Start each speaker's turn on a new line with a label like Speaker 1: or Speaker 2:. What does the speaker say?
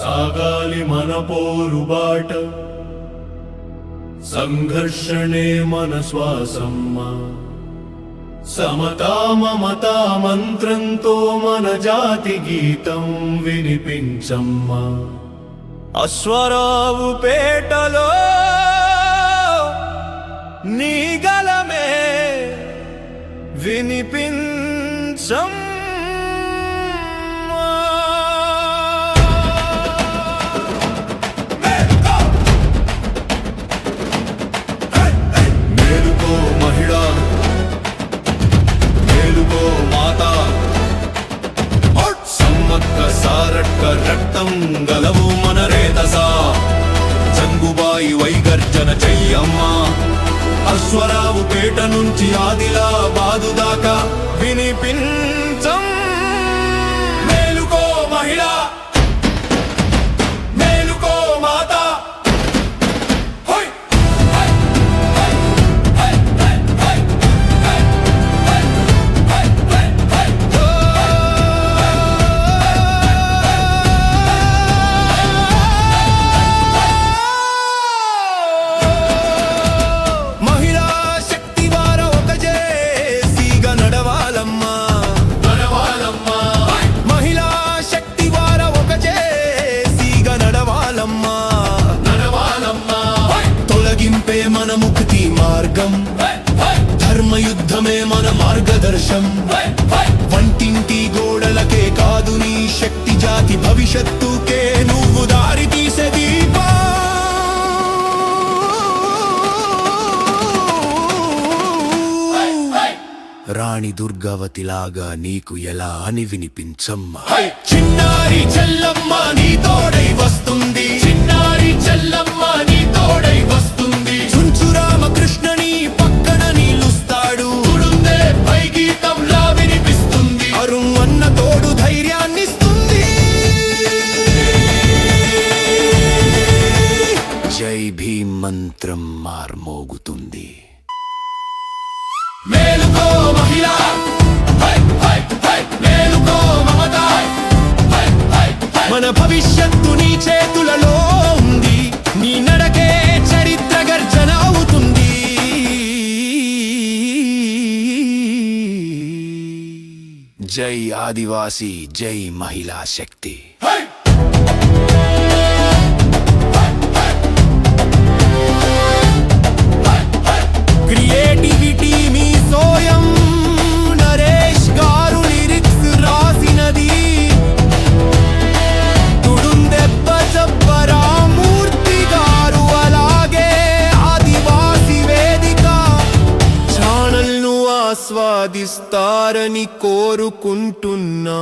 Speaker 1: సాగాలి మన పోరుబాట సంఘర్షణే మన శ్వాసమ్మా. సమతా మమతా మంత్రంతో మన జాతి గీతం వినిపించమ్మా. అశ్వరావు పేటలో నీ గలమే వినిపించమ్మ. సారక్క రక్తం గలవు మన రేతసా. జంగుబాయి వైగర్జన చెయ్యమ్మా. అశ్వరావు పేట నుంచి ఆదిలా బాదు దాకా వినిపించం నీ మార్గం. ధర్మయుద్ధమే మన మార్గదర్శం. వంటింటి గోడలకే కాదు నీ శక్తి జాతి భవిష్యత్తుకే నువ్వు దారి తీసే దీపా. రాణి దుర్గావతిలాగా నీకు ఎలా అని వినిపించమ్మా. చిన్నారి చెల్లమ్మ నీ తోడై వస్తుంది. మంత్రం మార్మోగుతుంది. మేలుకో మహిళ. మేలుకో మమత. మన భవిష్యత్తు నీ చేతులలో ఉంది. నీ నడకే చరిత్ర గర్జన అవుతుంది. జై ఆదివాసి జై మహిళా శక్తి. ఆస్వాదిస్తారని కోరుకుంటున్నా.